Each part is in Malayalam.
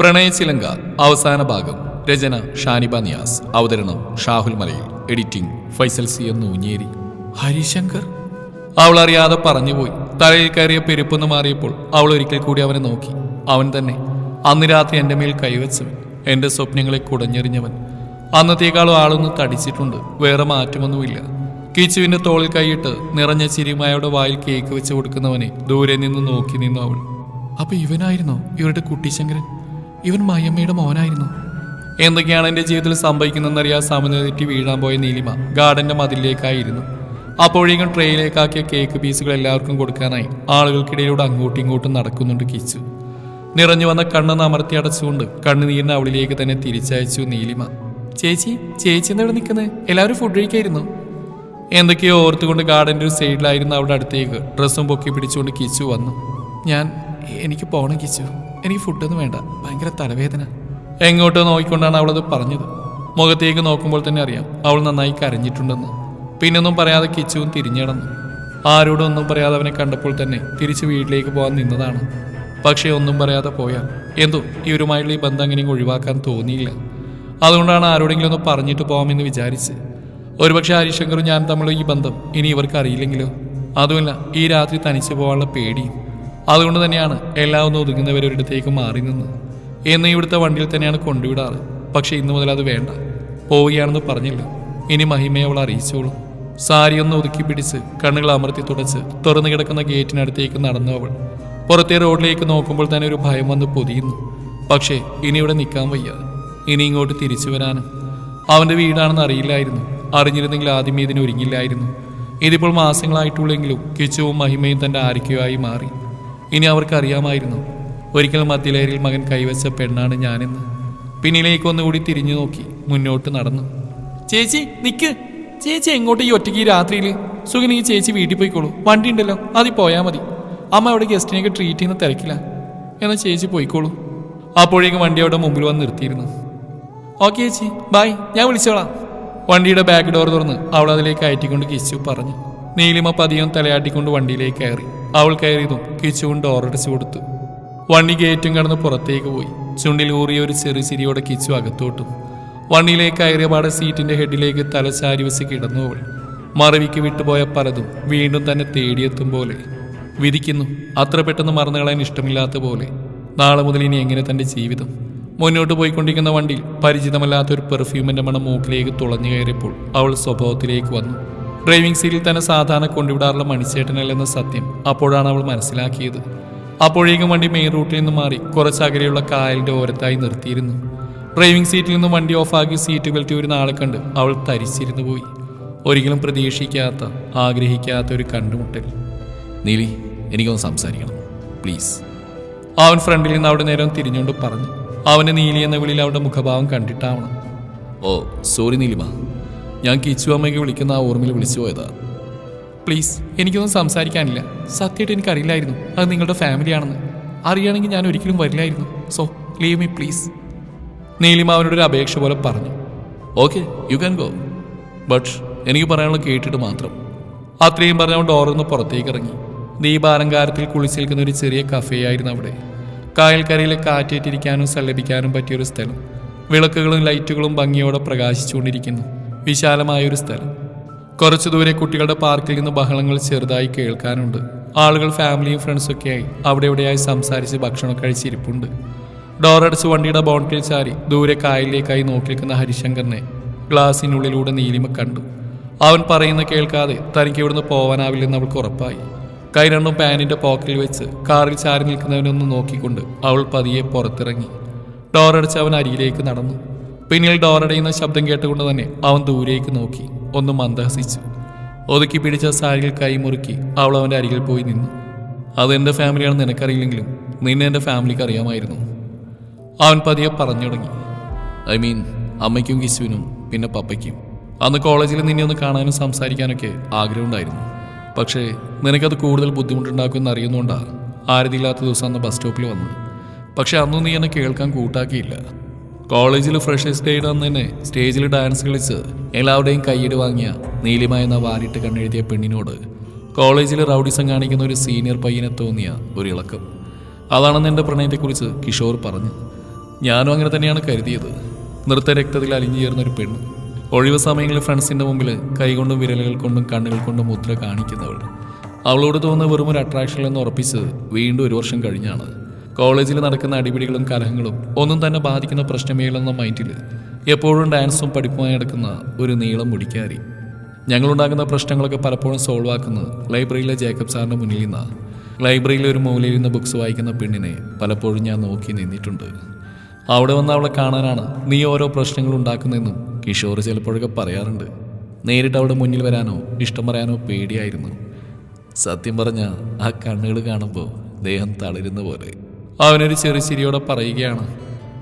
പ്രണയചിലങ്ക അവസാന ഭാഗം. രചന ഷാനിബ നിയാസ്. അവതരണം ഷാഹുൽ മലയിൽ. എഡിറ്റിംഗ് ഫൈസൽ സി എന്ന് ഊഞ്ഞേരി ഹരിശങ്കർ? അവൾ അറിയാതെ പറഞ്ഞുപോയി. തലയിൽ കയറിയ പെരുപ്പെന്ന് മാറിയപ്പോൾ അവൾ ഒരിക്കൽ കൂടി അവനെ നോക്കി. അവൻ തന്നെ അന്ന് രാത്രി എന്റെ മേൽ കൈവച്ചവൻ എന്റെ സ്വപ്നങ്ങളെ കുടഞ്ഞെറിഞ്ഞവൻ. അന്നത്തേക്കാളും ആളൊന്ന് തടിച്ചിട്ടുണ്ട് വേറെ മാറ്റമൊന്നുമില്ല. കിച്ചുവിന്റെ തോളിൽ കൈയിട്ട് നിറഞ്ഞ ചിരിമായയുടെ വായിൽ കേക്ക് വെച്ച് കൊടുക്കുന്നവനെ ദൂരെ നിന്ന് നോക്കി നിന്നു അവൾ. അപ്പൊ ഇവനായിരുന്നോ ഇവരുടെ കുട്ടിശങ്കരൻ? ഇവൻ മയമ്മയുടെ മോനായിരുന്നു. എന്തൊക്കെയാണ് എന്റെ ജീവിതത്തിൽ സംഭവിക്കുന്നതെന്നറിയാൻ സമനില തെറ്റി വീഴാൻ പോയ നീലിമ ഗാർഡന്റെ മതിലിലേക്കായിരുന്നു. അപ്പോഴേക്കും ട്രെയിനിലേക്കാക്കിയ കേക്ക് പീസുകൾ എല്ലാവർക്കും കൊടുക്കാനായി ആളുകൾക്കിടയിലൂടെ അങ്ങോട്ടും ഇങ്ങോട്ടും നടക്കുന്നുണ്ട് കിച്ചു. നിറഞ്ഞു വന്ന കണ്ണ് അമർത്തി അടച്ചുകൊണ്ട് കണ്ണുനീരിനെ അവളിലേക്ക് തന്നെ തിരിച്ചയച്ചു നീലിമ. ചേച്ചി ചേച്ചി എന്നിവിടെ നിൽക്കുന്നത് എല്ലാവരും ഫുഡ് കഴിക്കായിരുന്നു. എന്തൊക്കെയോ ഓർത്തുകൊണ്ട് ഗാർഡന്റെ ഒരു സൈഡിലായിരുന്നു അവിടെ അടുത്തേക്ക് ഡ്രസ്സും പൊക്കി പിടിച്ചുകൊണ്ട് കിച്ചു വന്നു. ഞാൻ എനിക്ക് പോകണം കിച്ചു. എനിക്ക് ഫുഡൊന്നും വേണ്ട. ഭയങ്കര തലവേദന. എങ്ങോട്ടോ നോക്കിക്കൊണ്ടാണ് അവളത് പറഞ്ഞത്. മുഖത്തേക്ക് നോക്കുമ്പോൾ തന്നെ അറിയാം അവൾ നന്നായി കരഞ്ഞിട്ടുണ്ടെന്ന്. പിന്നൊന്നും പറയാതെ കിച്ചുവും തിരിഞ്ഞിടന്നു ആരോടും ഒന്നും പറയാതെ അവനെ കണ്ടപ്പോൾ തന്നെ തിരിച്ച് വീട്ടിലേക്ക് പോകാൻ നിന്നതാണ്. പക്ഷേ ഒന്നും പറയാതെ പോയാൽ എന്തോ? ഇവരുമായുള്ള ഈ ബന്ധം അങ്ങനെയും ഒഴിവാക്കാൻ തോന്നിയില്ല. അതുകൊണ്ടാണ് ആരോടെങ്കിലും ഒന്ന് പറഞ്ഞിട്ട് പോകാമെന്ന് വിചാരിച്ച്. ഒരുപക്ഷെ ഹരിശങ്കറും ഞാൻ തമ്മിലുള്ള ഈ ബന്ധം ഇനി ഇവർക്ക് അറിയില്ലെങ്കിലോ? അതുമല്ല ഈ രാത്രി തനിച്ച് പോകാനുള്ള പേടിയും. അതുകൊണ്ട് തന്നെയാണ് എല്ലാം ഒന്ന് ഒതുങ്ങുന്നവരൊരിടത്തേക്ക് മാറി നിന്ന്. എന്ന് ഇവിടുത്തെ വണ്ടിയിൽ തന്നെയാണ് കൊണ്ടുവിടാറ്. പക്ഷേ ഇന്നു മുതൽ അത് വേണ്ട. പോവുകയാണെന്ന് പറഞ്ഞില്ല. ഇനി മഹിമയെ അവൾ അറിയിച്ചോളും. സാരി ഒന്ന് ഒതുക്കി പിടിച്ച് കണ്ണുകൾ അമർത്തി തുടച്ച് തുറന്നു കിടക്കുന്ന ഗേറ്റിനടുത്തേക്ക് നടന്നു അവൾ. പുറത്തെ റോഡിലേക്ക് നോക്കുമ്പോൾ തന്നെ ഒരു ഭയം വന്ന് പൊതിയുന്നു. പക്ഷേ ഇനി ഇവിടെ നിൽക്കാൻ വയ്യ. ഇനി ഇങ്ങോട്ട് തിരിച്ചു വരാനും. അവന്റെ വീടാണെന്ന് അറിയില്ലായിരുന്നു. അറിഞ്ഞിരുന്നെങ്കിൽ ആദ്യമേ ഇതിന് ഒരുങ്ങില്ലായിരുന്നു. ഇതിപ്പോൾ മാസങ്ങളായിട്ടുള്ളെങ്കിലും കിച്ചുവും മഹിമയും തന്റെ ആരിക്കയായി മാറി. ഇനി അവർക്ക് അറിയാമായിരുന്നു ഒരിക്കൽ മദ്യലേരിൽ മകൻ കൈവച്ച പെണ്ണാണ് ഞാനെന്ന്. പിന്നിലേക്ക് ഒന്നുകൂടി തിരിഞ്ഞു നോക്കി മുന്നോട്ട് നടന്നു. ചേച്ചി നിക്ക്. ചേച്ചി എങ്ങോട്ട് ഈ ഒറ്റയ്ക്ക് രാത്രിയിൽ സുഖം ഈ ചേച്ചി വീട്ടിൽ പോയിക്കോളൂ. വണ്ടി ഉണ്ടല്ലോ അതിൽ പോയാൽ മതി. അമ്മ അവിടെ ഗസ്റ്റിനെയൊക്കെ ട്രീറ്റ് ചെയ്യുന്ന തിരക്കില്ല എന്നാൽ ചേച്ചി പോയിക്കോളൂ. അപ്പോഴേക്കും വണ്ടി അവിടെ മുമ്പിൽ വന്ന് നിർത്തിയിരുന്നു. ഓക്കെ ചേച്ചി ബൈ ഞാൻ വിളിച്ചോളാം. വണ്ടിയുടെ ബാക്ക് ഡോർ തുറന്ന് അവൾ അതിലേക്ക് കയറ്റിക്കൊണ്ട് കിച്ചു പറഞ്ഞു. നീലിമ പതിയും തലയാട്ടിക്കൊണ്ട് വണ്ടിയിലേക്ക് കയറി. അവൾ കയറിയതും കിച്ചുവും ഡോർ അടച്ചു കൊടുത്തു. വണ്ടി ഗേറ്റും കടന്ന് പുറത്തേക്ക് പോയി. ചുണ്ടിൽ ഊറിയ ഒരു ചെറു ചിരിയോടെ കിച്ചു അകത്തോട്ടു. വണ്ടിയിലേക്ക് കയറിയ പാടെ സീറ്റിന്റെ ഹെഡിലേക്ക് തലചാരി വെച്ച് കിടന്നു അവൾ. മറവിക്ക് വിട്ടുപോയ പലതും വീണ്ടും തന്നെ തേടിയെത്തും പോലെ. വിധിക്കുന്നു അത്ര പെട്ടെന്ന് മറന്നു കളയാൻ ഇഷ്ടമില്ലാത്ത പോലെ. നാളെ മുതൽ ഇനി എങ്ങനെ തന്റെ ജീവിതം? മുന്നോട്ട് പോയിക്കൊണ്ടിരിക്കുന്ന വണ്ടിയിൽ പരിചിതമല്ലാത്ത ഒരു പെർഫ്യൂമിന്റെ മണം മൂക്കിലേക്ക് തുളഞ്ഞു കയറിയപ്പോൾ അവൾ സ്വഭാവത്തിലേക്ക് വന്നു. ഡ്രൈവിംഗ് സീറ്റിൽ തന്നെ സാധാരണ കൊണ്ടുവിടാറുള്ള മണിച്ചേട്ടനല്ലെന്ന സത്യം അപ്പോഴാണ് അവൾ മനസ്സിലാക്കിയത്. അപ്പോഴേക്കും വണ്ടി മെയിൻ റൂട്ടിൽ നിന്ന് മാറി കുറച്ചകലെയുള്ള കായലിന്റെ ഓരത്തായി നിർത്തിയിരുന്നു. ഡ്രൈവിംഗ് സീറ്റിൽ നിന്ന് വണ്ടി ഓഫാക്കി സീറ്റ് ബെൽറ്റ് ഒരു നാളെ കണ്ട് അവൾ തരിച്ചിരുന്നു പോയി. ഒരിക്കലും പ്രതീക്ഷിക്കാത്ത ആഗ്രഹിക്കാത്ത ഒരു കണ്ടുമുട്ടൽ. നീലി എനിക്കൊന്ന് സംസാരിക്കണം. പ്ലീസ്. അവൻ ഫ്രണ്ടിൽ നിന്ന് അവിടെ നേരം തിരിഞ്ഞുകൊണ്ട് പറഞ്ഞു. അവന് നീലി എന്ന വിളിയിൽ അവളുടെ മുഖഭാവം കണ്ടിട്ടാവണം. ഓ സോറി നീലിമ. ഞാൻ കിച്ചു അമ്മയ്ക്ക് വിളിക്കുന്ന ആ ഓർമ്മയിൽ വിളിച്ചു പോയതാ. പ്ലീസ് എനിക്കൊന്നും സംസാരിക്കാനില്ല. സത്യമായിട്ട് എനിക്കറിയില്ലായിരുന്നു. അത് നിങ്ങളുടെ ഫാമിലിയാണെന്ന്. അറിയുകയാണെങ്കിൽ ഞാൻ ഒരിക്കലും വരില്ലായിരുന്നു. So leave me please Neelima അവനോട് ഒരു അപേക്ഷ പോലെ പറഞ്ഞു. Okay you can go but എനിക്ക് പറയാനുള്ളത് കേട്ടിട്ട് മാത്രം. അത്രയും പറഞ്ഞ് അവൻ പുറത്തേക്ക് ഇറങ്ങി. ദീപാലങ്കാരത്തിൽ കുളിച്ചേൽക്കുന്ന ഒരു ചെറിയ കഫേയായിരുന്നു അവിടെ. കായൽക്കരയിലെ കാറ്റേറ്റിരിക്കാനും സല്ലപിക്കാനും പറ്റിയൊരു സ്ഥലം. വിളക്കുകളും ലൈറ്റുകളും ഭംഗിയോടെ പ്രകാശിച്ചുകൊണ്ടിരിക്കുന്നു. വിശാലമായ ഒരു സ്ഥലം. കുറച്ചു ദൂരെ കുട്ടികളുടെ പാർക്കിൽ നിന്ന് ബഹളങ്ങൾ ചെറുതായി കേൾക്കാനുണ്ട്. ആളുകൾ ഫാമിലിയും ഫ്രണ്ട്സും ഒക്കെയായി അവിടെ എവിടെയായി സംസാരിച്ച് ഭക്ഷണം കഴിച്ചിരിപ്പുണ്ട്. ഡോറടച്ച് വണ്ടിയുടെ ബോണ്ടിൽ ചാരി ദൂരെ കായലിലേക്കായി നോക്കി നിൽക്കുന്ന ഹരിശങ്കറിനെ ഗ്ലാസിനുള്ളിലൂടെ നീലിമ കണ്ടു. അവൻ പറയുന്ന കേൾക്കാതെ തനിക്ക് ഇവിടുന്ന് പോവാനാവില്ലെന്ന് അവൾക്ക് ഉറപ്പായി. കൈ രണ്ടും പാനിന്റെ പോക്കറ്റിൽ വെച്ച് കാറിൽ ചാരി നിൽക്കുന്നവനൊന്ന് നോക്കിക്കൊണ്ട് അവൾ പതിയെ പുറത്തിറങ്ങി. ഡോറടച്ച് അവൻ അരിയിലേക്ക് നടന്നു. പിന്നിൽ ഡോറടയുന്ന ശബ്ദം കേട്ടുകൊണ്ട് തന്നെ അവൻ ദൂരേക്ക് നോക്കി. ഒന്ന് മന്ദഹസിച്ചു. ഒതുക്കി പിടിച്ച സാരിയിൽ കൈമുറുക്കി അവൾ അവന്റെ അരികിൽ പോയി നിന്നു. അതെന്റെ ഫാമിലിയാണെന്ന് നിനക്കറിയില്ലെങ്കിലും നിന്നെ എന്റെ ഫാമിലിക്ക് അറിയാമായിരുന്നു. അവൻ പതിയെ പറഞ്ഞു തുടങ്ങി. ഐ മീൻ അമ്മയ്ക്കും കിശുവിനും പിന്നെ പപ്പയ്ക്കും. അന്ന് കോളേജിൽ നിന്നെ ഒന്ന് കാണാനും സംസാരിക്കാനൊക്കെ ആഗ്രഹമുണ്ടായിരുന്നു. പക്ഷേ നിനക്കത് കൂടുതൽ ബുദ്ധിമുട്ടുണ്ടാക്കുമെന്ന് അറിയുന്നതുകൊണ്ടാണ് ആരതിയില്ലാത്ത ദിവസം അന്ന് ബസ് സ്റ്റോപ്പിൽ വന്നത്. പക്ഷെ അന്നും നീ എന്നെ കേൾക്കാൻ കൂട്ടാക്കിയില്ല. കോളേജിൽ ഫ്രഷേഴ്സ് ഡേയുടെ അന്ന് തന്നെ സ്റ്റേജിൽ ഡാൻസ് കളിച്ച് എല്ലാവരുടെയും കൈയ്യടി വാങ്ങിയ നീലിമ എന്ന വാരിട്ട് കണ്ണെഴുതിയ പെണ്ണിനോട് കോളേജിൽ റൗഡിസം കാണിക്കുന്ന ഒരു സീനിയർ പയ്യനെ തോന്നിയ ഒരു ഇളക്കം. അതാണെന്ന് എന്റെ പ്രണയത്തെക്കുറിച്ച് കിഷോർ പറഞ്ഞു. ഞാനും അങ്ങനെ തന്നെയാണ് കരുതിയത്. നൃത്ത രക്തത്തിൽ അലിഞ്ഞു ചേർന്ന ഒരു പെണ്ണ്. ഒഴിവ് സമയങ്ങളിൽ ഫ്രണ്ട്സിന്റെ മുമ്പിൽ കൈകൊണ്ടും വിരലുകൾ കൊണ്ടും കണ്ണുകൾ കൊണ്ടും മുദ്ര കാണിക്കുന്നവൾ. അവളോട് തോന്നുന്ന വെറും ഒരു അട്രാക്ഷൻ എന്ന് ഉറപ്പിച്ച് വീണ്ടും ഒരു വർഷം കഴിഞ്ഞാണ്. കോളേജിൽ നടക്കുന്ന അടിപിടികളും കലഹങ്ങളും ഒന്നും തന്നെ ബാധിക്കുന്ന പ്രശ്നമേലെന്ന മൈൻഡിൽ എപ്പോഴും ഡാൻസും പഠിപ്പുമായി നടക്കുന്ന ഒരു നീളം മുടിക്കാരി. ഞങ്ങളുണ്ടാകുന്ന പ്രശ്നങ്ങളൊക്കെ പലപ്പോഴും സോൾവ് ആക്കുന്നത് ലൈബ്രറിയിലെ ജേക്കബ് സാറിന്റെ മുന്നിൽ നിന്നാ. ലൈബ്രറിയിലെ ഒരു മൂലയിൽ നിന്ന് ബുക്സ് വായിക്കുന്ന പെണ്ണിനെ പലപ്പോഴും ഞാൻ നോക്കി നിന്നിട്ടുണ്ട്. അവിടെ വന്ന് അവളെ കാണാനാണ് നീ ഓരോ പ്രശ്നങ്ങൾ ഉണ്ടാക്കുന്നതെന്നും കിഷോർ ചിലപ്പോഴൊക്കെ പറയാറുണ്ട്. നേരിട്ട് അവിടെ മുന്നിൽ വരാനോ ഇഷ്ടം പറയാനോ പേടിയായിരുന്നു. സത്യം പറഞ്ഞാൽ ആ കണ്ണുകൾ കാണുമ്പോൾ ദേഹം തളരുന്ന പോലെ. അവനൊരു ചെറിയ ചിരിയോടെ പറയുകയാണ്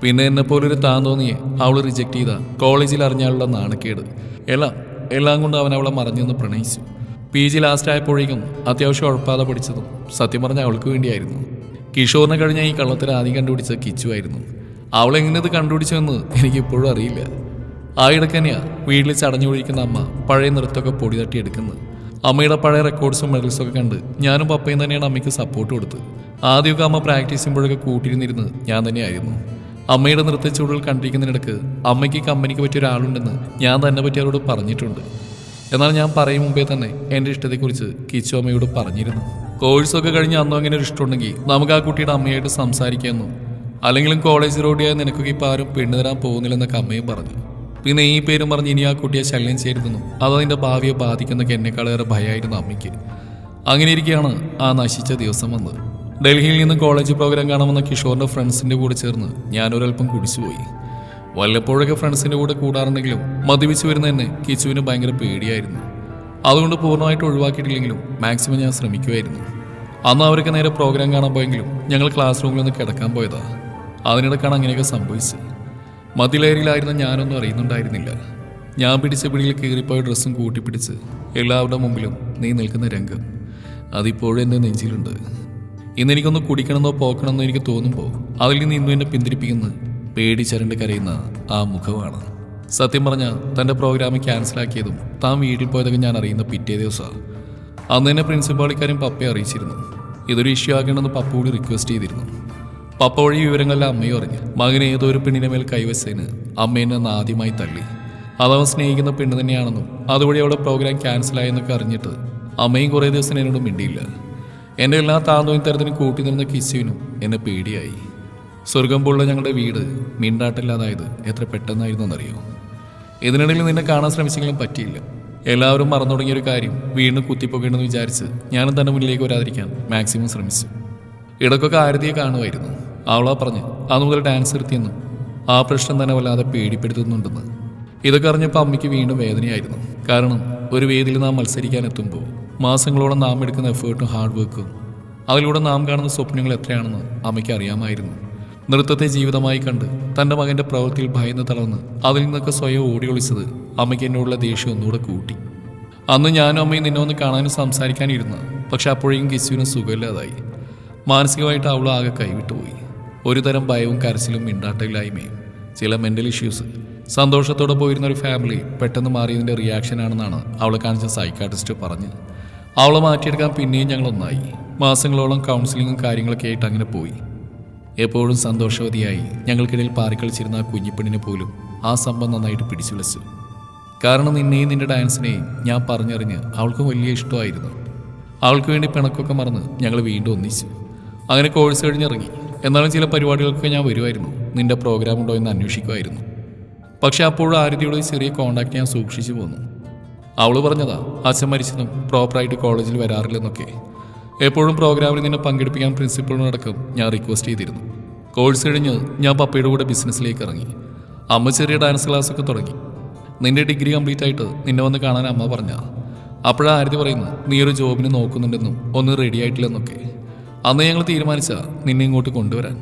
പിന്നെ എന്നെ പോലൊരു താൻ തോന്നിയെ അവൾ റിജക്ട് ചെയ്ത. കോളേജിൽ അറിഞ്ഞാലുള്ള നാണക്കേട്. എല്ലാം എല്ലാം കൊണ്ട് അവൻ അവളെ മറഞ്ഞെന്ന് പ്രണയിച്ചു. പി ജി ലാസ്റ്റ് ആയപ്പോഴേക്കും അത്യാവശ്യം ഉഴപ്പാതെ പഠിച്ചതും സത്യം പറഞ്ഞ അവൾക്ക് വേണ്ടിയായിരുന്നു. കിഷോറിനെ കഴിഞ്ഞ ഈ കള്ളത്തിൽ ആദ്യം കണ്ടുപിടിച്ച കിച്ചുവായിരുന്നു അവളെങ്ങനെ ഇത് കണ്ടുപിടിച്ചെന്ന് എനിക്ക് ഇപ്പോഴും അറിയില്ല. ആ ഇടക്കന്നെയാ വീട്ടിൽ ചടഞ്ഞൊഴിക്കുന്ന അമ്മ പഴയ നൃത്തമൊക്കെ പൊടി തട്ടി എടുക്കുന്നത് അമ്മയുടെ പഴയ റെക്കോർഡ്സും ഒക്കെ കണ്ട് ഞാനും പപ്പയും തന്നെയാണ് അമ്മയ്ക്ക് സപ്പോർട്ട് കൊടുത്ത് ആദ്യമൊക്കെ അമ്മ പ്രാക്ടീസ് ചെയ്യുമ്പോഴൊക്കെ കൂട്ടിയിരുന്നിരുന്ന് ഞാൻ തന്നെയായിരുന്നു. അമ്മയുടെ നൃത്ത ചൂടുകൾ കണ്ടിരിക്കുന്നതിനിടക്ക് അമ്മയ്ക്ക് കമ്പനിക്ക് പറ്റിയ ഒരാളുണ്ടെന്ന് ഞാൻ തന്നെ പറ്റി അവരോട് പറഞ്ഞിട്ടുണ്ട്. എന്നാൽ ഞാൻ പറയും മുമ്പേ തന്നെ എന്റെ ഇഷ്ടത്തെക്കുറിച്ച് കിച്ചു അമ്മയോട് പറഞ്ഞിരുന്നു. കോഴ്സൊക്കെ കഴിഞ്ഞ് അന്നും അങ്ങനെ ഒരു ഇഷ്ടമുണ്ടെങ്കിൽ നമുക്ക് ആ കുട്ടിയുടെ അമ്മയായിട്ട് സംസാരിക്കാമെന്നും അല്ലെങ്കിലും കോളേജ് റോഡിയായ നിനക്കൊക്കെ ഇപ്പോൾ ആരും പെണ്ണ് തരാൻ പോകുന്നില്ലെന്നൊക്കെ അമ്മയും പറഞ്ഞു. പിന്നെ ഈ പേരും പറഞ്ഞ് ഇനി ആ കുട്ടിയെ ശല്യം ചെയ്തിരുന്നു അത് അതിന്റെ ഭാവിയെ ബാധിക്കുന്നൊക്കെ എന്നെക്കാളേറെ ഭയമായിരുന്നു അമ്മയ്ക്ക്. അങ്ങനെ ഇരിക്കുകയാണ് ആ നശിച്ച ദിവസം വന്നത്. ഡൽഹിയിൽ നിന്ന് കോളേജ് പ്രോഗ്രാം കാണാമെന്ന കിഷോറിന്റെ ഫ്രണ്ട്സിന്റെ കൂടെ ചേർന്ന് ഞാനൊരൽപ്പം കുടിച്ചുപോയി. വല്ലപ്പോഴൊക്കെ ഫ്രണ്ട്സിന്റെ കൂടെ കൂടാറുണ്ടെങ്കിലും മദ്യപിച്ച് വരുന്ന എന്നെ കിച്ചുവിന് ഭയങ്കര പേടിയായിരുന്നു. അതുകൊണ്ട് പൂർണമായിട്ട് ഒഴിവാക്കിയിട്ടില്ലെങ്കിലും മാക്സിമം ഞാൻ ശ്രമിക്കുമായിരുന്നു. അന്ന് അവരൊക്കെ നേരെ പ്രോഗ്രാം കാണാൻ പോയെങ്കിലും ഞങ്ങൾ ക്ലാസ് റൂമിൽ ഒന്ന് കിടക്കാൻ പോയതാ. അതിനിടക്കാണ് അങ്ങനെയൊക്കെ സംഭവിച്ചത്. മതിലേരിയിലായിരുന്ന ഞാനൊന്നും അറിയുന്നുണ്ടായിരുന്നില്ല. ഞാൻ പിടിച്ച പിടിയിൽ കീറിപ്പോയ ഡ്രസ്സും കൂട്ടിപ്പിടിച്ച് എല്ലാവരുടെ മുമ്പിലും നീ നിൽക്കുന്ന രംഗം അതിപ്പോഴും എന്റെ നെഞ്ചിലുണ്ട്. ഇന്ന് എനിക്കൊന്ന് കുടിക്കണമെന്നോ പോക്കണമെന്നോ എനിക്ക് തോന്നുമ്പോൾ അതിൽ നിന്ന് ഇന്നും എന്നെ പിന്തിരിപ്പിക്കുന്ന പേടിച്ചരണ്ട് കരയുന്ന ആ മുഖമാണ്. സത്യം പറഞ്ഞാൽ തന്റെ പ്രോഗ്രാം ക്യാൻസലാക്കിയതും താൻ വീട്ടിൽ പോയതൊക്കെ ഞാൻ അറിയുന്ന പിറ്റേ ദിവസമാണ് അന്ന് തന്നെ പ്രിൻസിപ്പാളിക്കാരും പപ്പയെ അറിയിച്ചിരുന്നു. ഇതൊരു ഇഷ്യൂ ആക്കണമെന്ന് പപ്പ കൂടി റിക്വസ്റ്റ് ചെയ്തിരുന്നു. പപ്പ വഴി വിവരങ്ങളെല്ലാം അമ്മയും അറിഞ്ഞു മകനെ ഏതോ ഒരു പെണ്ണിന്റെ മേൽ കൈവച്ചതിന് അമ്മേനെ അന്ന് ആദ്യമായി തള്ളി. അതവൻ സ്നേഹിക്കുന്ന പെണ്ണ് തന്നെയാണെന്നും അതുവഴി അവിടെ പ്രോഗ്രാം ക്യാൻസലായെന്നൊക്കെ അറിഞ്ഞിട്ട് അമ്മയും കുറേ ദിവസം എന്നോട് മിണ്ടിയില്ല. എന്റെ എല്ലാ താന്തോയും തരത്തിനും കൂട്ടി നിന്ന കിശുവിനും എന്നെ പേടിയായി. സ്വർഗം പോലുള്ള ഞങ്ങളുടെ വീട് മിണ്ടാട്ടില്ലാതായത് എത്ര പെട്ടെന്നായിരുന്നു എന്നറിയോ ഇതിനിടയിൽ നിന്നെ കാണാൻ ശ്രമിച്ചെങ്കിലും പറ്റിയില്ല. എല്ലാവരും മറന്നു തുടങ്ങിയ ഒരു കാര്യം വീണ്ടും കുത്തിപ്പോകേണ്ടെന്ന് വിചാരിച്ച് ഞാനും തന്നെ മുന്നിലേക്ക് വരാതിരിക്കാൻ മാക്സിമം ശ്രമിച്ചു. ഇടക്കൊക്കെ ആരതിയെ കാണുമായിരുന്നു. അവളാ പറഞ്ഞ്. അന്ന് മുതൽ ഡാൻസ് നിർത്തിയെന്നും ആ പ്രശ്നം തന്നെ വല്ലാതെ പേടിപ്പെടുത്തുന്നുണ്ടെന്ന്. ഇതൊക്കെ അറിഞ്ഞപ്പോൾ അമ്മയ്ക്ക് വീണ്ടും വേദനയായിരുന്നു. കാരണം ഒരു വേദിയിൽ നാം മത്സരിക്കാൻ എത്തുമ്പോൾ മാസങ്ങളോളം നാം എടുക്കുന്ന എഫേർട്ടും ഹാർഡ് വർക്കും അതിലൂടെ നാം കാണുന്ന സ്വപ്നങ്ങൾ എത്രയാണെന്ന് അമ്മയ്ക്ക് അറിയാമായിരുന്നു. നൃത്തത്തെ ജീവിതമായി കണ്ട് തന്റെ മകന്റെ പ്രവൃത്തിയിൽ ഭയന്ന് തളർന്ന് അതിൽ നിന്നൊക്കെ സ്വയം ഓടി ഒളിച്ചത് അമ്മയ്ക്ക് എന്നോടുള്ള ദേഷ്യം ഒന്നുകൂടെ കൂട്ടി. അന്ന് ഞാനും അമ്മയും നിന്നെ ഒന്ന് കാണാനും സംസാരിക്കാനിരുന്നു. പക്ഷെ അപ്പോഴേക്കും കിസുവിനും സുഖമില്ലാതായി. മാനസികമായിട്ട് അവൾ ആകെ കൈവിട്ടുപോയി. ഒരു തരം ഭയവും കരച്ചിലും മിണ്ടാട്ടയില്ലായ്മയും ചില മെന്റൽ ഇഷ്യൂസ് സന്തോഷത്തോടെ പോയിരുന്ന ഒരു ഫാമിലി പെട്ടെന്ന് മാറിയതിന്റെ റിയാക്ഷൻ ആണെന്നാണ് അവളെ കാണിച്ച സൈക്കാട്രിസ്റ്റ് പറഞ്ഞ് അവളെ മാറ്റിയെടുക്കാൻ പിന്നെയും ഞങ്ങളൊന്നായി മാസങ്ങളോളം കൗൺസിലിങ്ങും കാര്യങ്ങളൊക്കെ ആയിട്ട് അങ്ങനെ പോയി. എപ്പോഴും സന്തോഷവതിയായി ഞങ്ങൾക്കിടയിൽ പാറിക്കളിച്ചിരുന്ന ആ കുഞ്ഞിപ്പെണ്ണിനെ പോലും ആ സംഭവം നന്നായിട്ട് പിടിച്ചു വിളിച്ചു കാരണം നിന്നെയും നിന്റെ ഡാൻസിനെയും ഞാൻ പറഞ്ഞറിഞ്ഞ് അവൾക്കും വലിയ ഇഷ്ടമായിരുന്നു. അവൾക്ക് വേണ്ടി പിണക്കൊക്കെ മറന്ന് ഞങ്ങൾ വീണ്ടും ഒന്നിച്ചു. അങ്ങനെ കോഴ്സ് കഴിഞ്ഞിറങ്ങി. എന്നാലും ചില പരിപാടികൾക്ക് ഞാൻ വരുമായിരുന്നു. നിന്റെ പ്രോഗ്രാം ഉണ്ടോ എന്ന് അന്വേഷിക്കുമായിരുന്നു. പക്ഷെ അപ്പോഴും ആരതിയുടെ ചെറിയ കോണ്ടാക്ട് ഞാൻ സൂക്ഷിച്ചു പോന്നു. അവൾ പറഞ്ഞതാ അച്ഛൻ മരിച്ചതും പ്രോപ്പറായിട്ട് കോളേജിൽ വരാറില്ലെന്നൊക്കെ. എപ്പോഴും പ്രോഗ്രാമിൽ നിന്നെ പങ്കെടുപ്പിക്കാൻ പ്രിൻസിപ്പളിനടക്കം ഞാൻ റിക്വസ്റ്റ് ചെയ്തിരുന്നു. കോഴ്സ് കഴിഞ്ഞ് ഞാൻ പപ്പയുടെ കൂടെ ബിസിനസ്സിലേക്ക് ഇറങ്ങി. അമ്മ ചെറിയ ഡാൻസ് ക്ലാസ്സൊക്കെ തുടങ്ങി. നിന്റെ ഡിഗ്രി കംപ്ലീറ്റ് ആയിട്ട് നിന്നെ വന്ന് കാണാൻ അമ്മ പറഞ്ഞ അപ്പോഴാ ആരതി പറയുന്നു നീ ഒരു ജോബിന് നോക്കുന്നുണ്ടെന്നും ഒന്നും റെഡി ആയിട്ടില്ലെന്നൊക്കെ. അന്ന് ഞങ്ങൾ തീരുമാനിച്ച നിന്നെ ഇങ്ങോട്ട് കൊണ്ടുവരാൻ.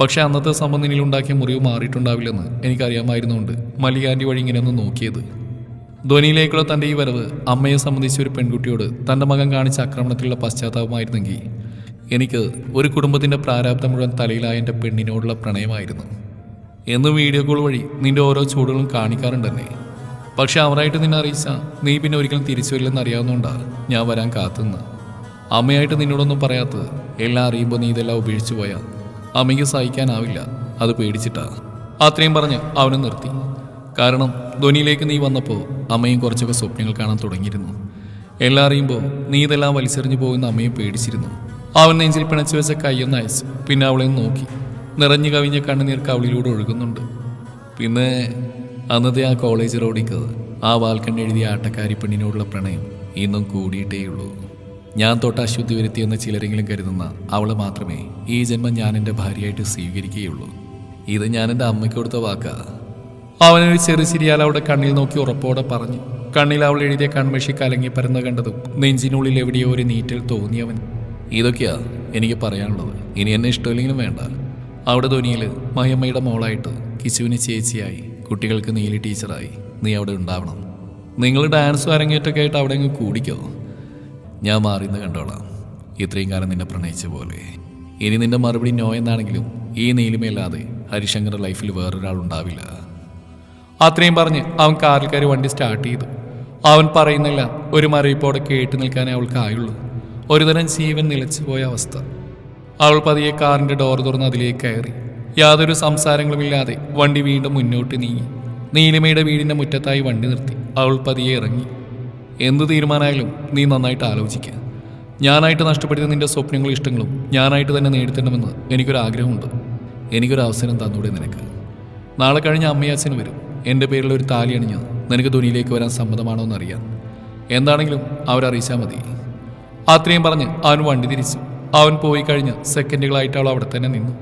പക്ഷെ അന്നത്തെ സംബന്ധം നിന്നിലുണ്ടാക്കിയ മുറിവ് മാറിയിട്ടുണ്ടാവില്ലെന്ന് എനിക്കറിയാമായിരുന്നുകൊണ്ട് മല്ലികാന്റെ വഴി ഇങ്ങനെ ഒന്ന് നോക്കിയത്. ധ്വനിയിലേക്കുള്ള തന്റെ ഈ വരവ് അമ്മയെ സംബന്ധിച്ച ഒരു പെൺകുട്ടിയോട് തന്റെ മകൻ കാണിച്ച ആക്രമണത്തിലുള്ള പശ്ചാത്താപമായിരുന്നെങ്കിൽ എനിക്ക് ഒരു കുടുംബത്തിന്റെ പ്രാരാബ്ദം മുഴുവൻ തലയിലായ എന്റെ പെണ്ണിനോടുള്ള പ്രണയമായിരുന്നു. എന്ന് വീഡിയോ കോൾ വഴി നിന്റെ ഓരോ ചൂടുകളും കാണിക്കാറുണ്ടെന്നെ പക്ഷെ അവരായിട്ട് നിന്നെ അറിയിച്ച നീ പിന്നെ ഒരിക്കലും തിരിച്ചു വരില്ലെന്ന് അറിയാവുന്നതുകൊണ്ടാണ് ഞാൻ വരാൻ കാത്തുനിന്ന്. അമ്മയായിട്ട് നിന്നോടൊന്നും പറയാത്തത് എല്ലാം അറിയുമ്പോൾ നീ ഇതെല്ലാം ഉപേക്ഷിച്ചു പോയാൽ അമ്മയ്ക്ക് സഹിക്കാനാവില്ല. അത് പേടിച്ചിട്ടാ. അത്രയും പറഞ്ഞ് അവനെ നിർത്തി. കാരണം ധ്വനിയിലേക്ക് നീ വന്നപ്പോൾ അമ്മയും കുറച്ചൊക്കെ സ്വപ്നങ്ങൾ കാണാൻ തുടങ്ങിയിരുന്നു. എല്ലാം അറിയുമ്പോൾ നീ ഇതെല്ലാം വലിച്ചെറിഞ്ഞു പോകുന്ന അമ്മയും പേടിച്ചിരുന്നു. അവൻ നെഞ്ചിൽ പിണച്ചു വെച്ച കയ്യൊന്ന് അയച്ചു പിന്നെ അവളെ നോക്കി. നിറഞ്ഞു കവിഞ്ഞ കണ്ണുനീർ കവളിലൂടെ ഒഴുകുന്നുണ്ട്. പിന്നെ അന്നത്തെ ആ കോളേജ് റോഡിക്ക് ആ വാൽക്കണ്ണെഴുതിയ ആട്ടക്കാരി പെണ്ണിനോടുള്ള പ്രണയം ഇന്നും കൂടിയിട്ടേയുള്ളൂ. ഞാൻ തൊട്ട് അശുദ്ധി വരുത്തിയെന്ന് ചിലരെങ്കിലും കരുതുന്ന അവളെ മാത്രമേ ഈ ജന്മം ഞാൻ എന്റെ ഭാര്യയായിട്ട് സ്വീകരിക്കുകയുള്ളൂ. ഇത് ഞാൻ എന്റെ അമ്മയ്ക്ക് കൊടുത്ത വാക്കാ. അവനൊരു ചെറു ചിരിയാൽ അവളുടെ കണ്ണിൽ നോക്കി ഉറപ്പോടെ പറഞ്ഞു. കണ്ണിൽ അവൾ എഴുതിയ കൺമഷി കലങ്ങി പരന്നു കണ്ടതും നെഞ്ചിനുള്ളിൽ എവിടെയോ ഒരു നീറ്റൽ തോന്നിയവൻ. ഇതൊക്കെയാ എനിക്ക് പറയാനുള്ളത്. ഇനി എന്നെ ഇഷ്ടമില്ലെങ്കിലും വേണ്ട. അവിടെ ധ്വനിയിൽ മയമ്മയുടെ മോളായിട്ട് കിശുവിന് ചേച്ചിയായി കുട്ടികൾക്ക് നീലി ടീച്ചറായി നീ അവിടെ ഉണ്ടാവണം. നിങ്ങൾ ഡാൻസ് അരങ്ങേറ്റൊക്കെ ആയിട്ട് അവിടെ അങ്ങ് കൂടിക്കോ. ഞാൻ മാറിന്ന് കണ്ടോളാം. ഇത്രയും കാലം നിന്നെ പ്രണയിച്ച പോലെ. ഇനി നിന്റെ മറുപടി നോ എന്നാണെങ്കിലും ഈ നീലിമയല്ലാതെ ഹരിശങ്കറുടെ ലൈഫിൽ വേറൊരാൾ ഉണ്ടാവില്ല. അത്രയും പറഞ്ഞ് അവൻ കാറിൽ കയറി വണ്ടി സ്റ്റാർട്ട് ചെയ്തു. അവൻ പറയുന്നില്ല ഒരു മറിയിപ്പോടെ കേട്ടു നിൽക്കാനേ അവൾക്ക് ആയുള്ളൂ. ഒരുതരം ജീവൻ നിലച്ചു പോയ അവസ്ഥ. അവൾ പതിയെ കാറിന്റെ ഡോർ തുറന്ന് അതിലേക്ക് കയറി. യാതൊരു സംസാരങ്ങളുമില്ലാതെ വണ്ടി വീണ്ടും മുന്നോട്ട് നീങ്ങി. നീലിമയുടെ വീടിന്റെ മുറ്റത്തായി വണ്ടി നിർത്തി. അവൾ പതിയെ ഇറങ്ങി. എന്ത് തീരുമാനമായാലും നീ നന്നായിട്ട് ആലോചിക്കുക. ഞാനായിട്ട് നഷ്ടപ്പെടുത്തിയ നിന്റെ സ്വപ്നങ്ങളും ഇഷ്ടങ്ങളും ഞാനായിട്ട് തന്നെ നേടിത്തരണമെന്ന് എനിക്കൊരാഗ്രഹമുണ്ട് എനിക്കൊരു അവസരം തന്നൂടെ നിനക്ക്. നാളെ കഴിഞ്ഞ അമ്മയും വരും. എന്റെ പേരിൽ ഒരു താലി അണിഞ്ഞ് നിനക്ക് ധോനിയിലേക്ക് വരാൻ സമ്മതമാണോ എന്നറിയാം എന്താണെങ്കിലും അവരറിയിച്ചാൽ മതി. അത്രയും പറഞ്ഞ് അവൻ വണ്ടി തിരിച്ചു. അവൻ പോയി കഴിഞ്ഞ് സെക്കൻഡുകളായിട്ട് അവൾ അവിടെ തന്നെ നിന്നു.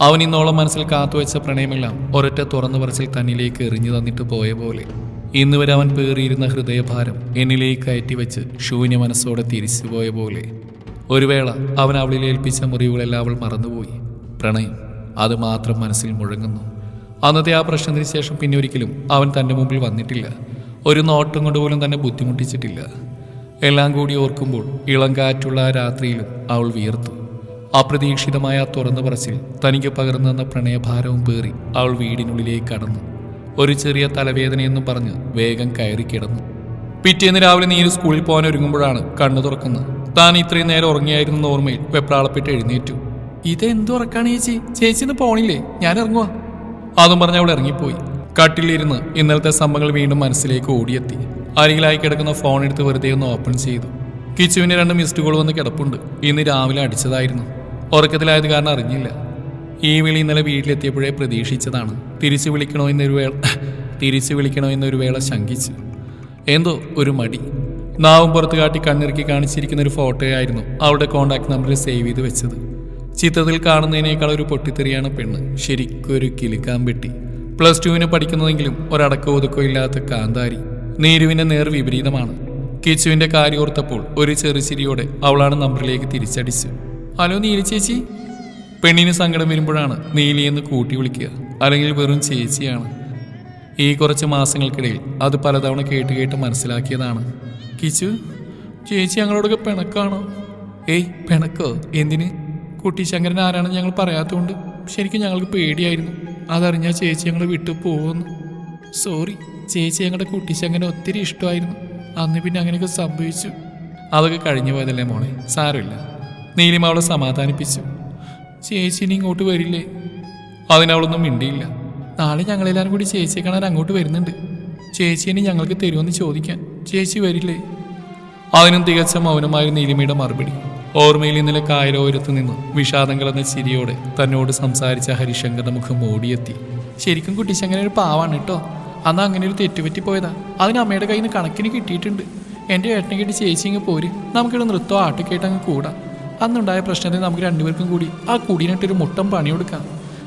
അവൻ ഇന്നോളം മനസ്സിൽ കാത്തുവെച്ച പ്രണയമെല്ലാം ഒരൊറ്റ തുറന്നു പറച്ചിൽ തന്നിലേക്ക് എറിഞ്ഞു തന്നിട്ട് പോയ പോലെ. ഇന്ന് വരെ അവൻ പേറിയിരുന്ന ഹൃദയഭാരം എന്നിലേക്ക് കയറ്റി വെച്ച് ശൂന്യ മനസ്സോടെ തിരിച്ചുപോയ പോലെ. ഒരു വേള അവൻ അവളിൽ ഏൽപ്പിച്ച മുറിവുകളെല്ലാം അവൾ മറന്നുപോയി. പ്രണയം അത് മാത്രം മനസ്സിൽ മുഴങ്ങുന്നു. അന്നത്തെ ആ പ്രശ്നത്തിന് ശേഷം പിന്നെ ഒരിക്കലും അവൻ തന്റെ മുമ്പിൽ വന്നിട്ടില്ല. ഒരു നോട്ടം കൊണ്ട് പോലും തന്നെ ബുദ്ധിമുട്ടിച്ചിട്ടില്ല. എല്ലാം കൂടി ഓർക്കുമ്പോൾ ഇളം കാറ്റുള്ള ആ രാത്രിയിലും അവൾ വിയർത്തു. അപ്രതീക്ഷിതമായ തുറന്നു പറച്ചിൽ തനിക്ക് പകർന്നു തന്ന പ്രണയഭാരവും പേറി അവൾ വീടിനുള്ളിലേക്ക് കടന്നു. ഒരു ചെറിയ തലവേദനയെന്നും പറഞ്ഞ് വേഗം കയറി കിടന്നു. പിറ്റേന്ന് രാവിലെ നീര് സ്കൂളിൽ പോകാൻ ഒരുങ്ങുമ്പോഴാണ് കണ്ണു തുറക്കുന്നത്. താൻ ഇത്രയും നേരം ഉറങ്ങിയായിരുന്ന ഓർമ്മയിൽ വെപ്രാളപ്പെട്ട് എഴുന്നേറ്റു. ഇതെന്തു ഉറക്കാണ് ചേച്ചി? ചേച്ചി ഇന്ന് പോണില്ലേ? ഞാൻ ഇറങ്ങുക അതും പറഞ്ഞ് അവൾ ഇറങ്ങിപ്പോയി. കട്ടിലിരുന്ന് ഇന്നലത്തെ സംഭവങ്ങൾ വീണ്ടും മനസ്സിലേക്ക് ഓടിയെത്തി. അരികിലായി കിടക്കുന്ന ഫോൺ എടുത്ത് വെറുതെ ഒന്ന് ഓപ്പൺ ചെയ്തു. കിച്ചുവിന് രണ്ട് മിസ്ഡ് കോൾ വന്ന് കിടപ്പുണ്ട്. ഇന്ന് രാവിലെ അടിച്ചതായിരുന്നു. ഉറക്കത്തിലായത് കാരണം അറിഞ്ഞില്ല. ഈ വിളി ഇന്നലെ വീട്ടിലെത്തിയപ്പോഴേ പ്രതീക്ഷിച്ചതാണ്. തിരിച്ചു വിളിക്കണോ എന്നൊരു വേള തിരിച്ചു വിളിക്കണോ എന്നൊരു വേള ശങ്കിച്ചു. എന്തോ ഒരു മടി. നാവും പുറത്ത് കാട്ടി കണ്ണിറുക്കി കാണിച്ചിരിക്കുന്ന ഒരു ഫോട്ടോ ആയിരുന്നു അവളുടെ കോണ്ടാക്ട് നമ്പറിൽ സേവ് ചെയ്ത് വെച്ചത്. ചിത്രത്തിൽ കാണുന്നതിനേക്കാൾ ഒരു പൊട്ടിത്തെറിയാണ് പെണ്ണ്. ശരിക്കും ഒരു കിലുക്കാൻ പെട്ടി. പ്ലസ് ടുവിന് പഠിക്കുന്നതെങ്കിലും ഒരടക്കോ ഒതുക്കോ ഇല്ലാത്ത കാന്താരി. നീരുവിന്റെ നേർ വിപരീതമാണ്. കിച്ചുവിന്റെ കാര്യം ഓർത്തപ്പോൾ ഒരു ചെറുചിരിയോടെ അവളാണ് നമ്പറിലേക്ക് തിരിച്ചടിച്ചു. ഹലോ നീലി ചേച്ചി? പെണ്ണിന് സങ്കടം വരുമ്പോഴാണ് നീലി എന്ന് കൂട്ടി വിളിക്കുക. അല്ലെങ്കിൽ വെറും ചേച്ചിയാണ്. ഈ കുറച്ച് മാസങ്ങൾക്കിടയിൽ അത് പലതവണ കേട്ട് കേട്ട് മനസ്സിലാക്കിയതാണ്. കിച്ചു ചേച്ചി ഞങ്ങളോടൊക്കെ പിണക്കാണോ? ഏയ് പിണക്കോ? എന്തിന്? കുട്ടി ശങ്കരൻ ആരാണെന്ന് ഞങ്ങൾ പറയാത്തതുകൊണ്ട് ശരിക്കും ഞങ്ങൾക്ക് പേടിയായിരുന്നു. അതറിഞ്ഞാൽ ചേച്ചി ഞങ്ങൾ വിട്ടു പോകുന്നു. സോറി ചേച്ചി ഞങ്ങളുടെ കുട്ടി ശങ്കരൻ ഒത്തിരി ഇഷ്ടമായിരുന്നു. അന്ന് പിന്നെ അങ്ങനെയൊക്കെ സംഭവിച്ചു. അതൊക്കെ കഴിഞ്ഞു പോയതല്ലേ മോളെ? സാരമില്ല. നീലിമ അവളെ സമാധാനിപ്പിച്ചു. ചേച്ചി ഇനി ഇങ്ങോട്ട് വരില്ലേ? അതിനവളൊന്നും മിണ്ടിയില്ല. നാളെ ഞങ്ങളെല്ലാവരും കൂടി ചേച്ചിയെ കാണാൻ അങ്ങോട്ട് വരുന്നുണ്ട്. ചേച്ചി ഇനി ഞങ്ങൾക്ക് തരുമെന്ന് ചോദിക്കാൻ. ചേച്ചി വരില്ലേ? അതിനും തികച്ച മൗനമായിരുന്നു നീലിമയുടെ മറുപടി. ഓർമ്മയിൽ ഇന്നലെ കായലോരത്ത് നിന്നും വിഷാദം കലർന്ന ചിരിയോടെ തന്നോട് സംസാരിച്ച ഹരിശങ്കറിന്റെ മുഖം ഓടിയെത്തി ശരിക്കും കുട്ടിശങ്കരൻ ഒരു പാവാണ് കേട്ടോ. അന്ന് അങ്ങനെ ഒരു തെറ്റുപറ്റി പോയതാ അതിന് അമ്മയുടെ കയ്യിൽ നിന്ന് കണക്കിന് കിട്ടിയിട്ടുണ്ട്. എന്റെ ഏട്ടനെ കേട്ട് ചേച്ചി ഇങ്ങ് പോര്. നമുക്കിവിടെ നൃത്തം ആട്ടിക്കേട്ടങ്ങ് കൂടാം. അന്നുണ്ടായ പ്രശ്നത്തിൽ നമുക്ക് രണ്ടുപേർക്കും കൂടി ആ കുടീനിട്ടൊരു മുട്ടം പണി കൊടുക്കാം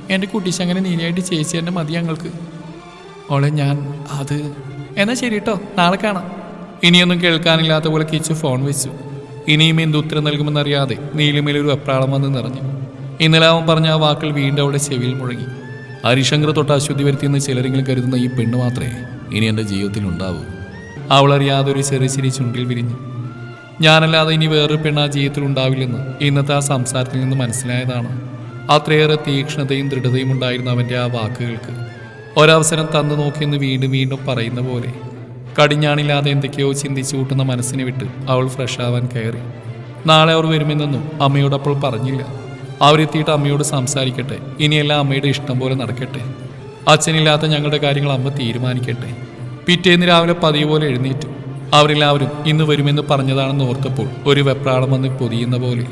എന്റെ അങ്ങനെ നീനായിട്ട് ചേച്ചി തന്നെ മതി ഞങ്ങൾക്ക്. ഓളെ ഞാൻ അത്. എന്നാൽ ശരി കേട്ടോ നാളെ കാണാം. ഇനിയൊന്നും കേൾക്കാനില്ലാത്ത പോലെ കിച്ചു ഫോൺ വെച്ചു. ഇനിയും എന്ത് ഉത്തരം നൽകുമെന്നറിയാതെ നീലിമയിൽ ഒരു വെപ്രാളം വന്ന് നിറഞ്ഞു. ഇന്നലെ അവൻ പറഞ്ഞ ആ വാക്കിൽ വീണ്ടും അവളുടെ ചെവിയിൽ മുഴങ്ങി. ഹരിശങ്കർ തൊട്ട് അശുദ്ധി വരുത്തിയെന്ന് ചിലരെങ്കിലും കരുതുന്ന ഈ പെണ്ണ് മാത്രമേ ഇനി എന്റെ ജീവിതത്തിൽ ഉണ്ടാവൂ. അവളറിയാതെ ഒരു ചെറിയ ചിരി ചുണ്ടിൽ വിരിഞ്ഞു. ഞാനല്ലാതെ ഇനി വേറൊരു പെണ്ണ് ആ ജീവിതത്തിൽ ഉണ്ടാവില്ലെന്ന് ഇന്നത്തെ ആ സംസാരത്തിൽ നിന്ന് മനസ്സിലായതാണ്. അത്രയേറെ തീക്ഷ്ണതയും ദൃഢതയും ഉണ്ടായിരുന്ന അവന്റെ ആ വാക്കുകൾക്ക്. ഒരവസരം തന്നു നോക്കിയെന്ന് വീണ്ടും വീണ്ടും പറയുന്ന പോലെ കടിഞ്ഞാണില്ലാതെ എന്തൊക്കെയോ ചിന്തിച്ചു കൂട്ടുന്ന മനസ്സിനെ വിട്ട് അവൾ ഫ്രഷ് ആവാൻ കയറി. നാളെ അവർ വരുമെന്നൊന്നും അമ്മയോടപ്പോൾ പറഞ്ഞില്ല. അവരെത്തിയിട്ട് അമ്മയോട് സംസാരിക്കട്ടെ. ഇനിയെല്ലാം അമ്മയുടെ ഇഷ്ടം പോലെ നടക്കട്ടെ. അച്ഛനില്ലാത്ത ഞങ്ങളുടെ കാര്യങ്ങൾ അമ്മ തീരുമാനിക്കട്ടെ. പിറ്റേന്ന് രാവിലെ പതിവ് പോലെ എഴുന്നേറ്റു. അവരെല്ലാവരും ഇന്ന് വരുമെന്ന് പറഞ്ഞതാണെന്ന് ഓർത്തപ്പോൾ ഒരു വെപ്രാളം വന്ന് പൊതിയുന്ന പോലെ.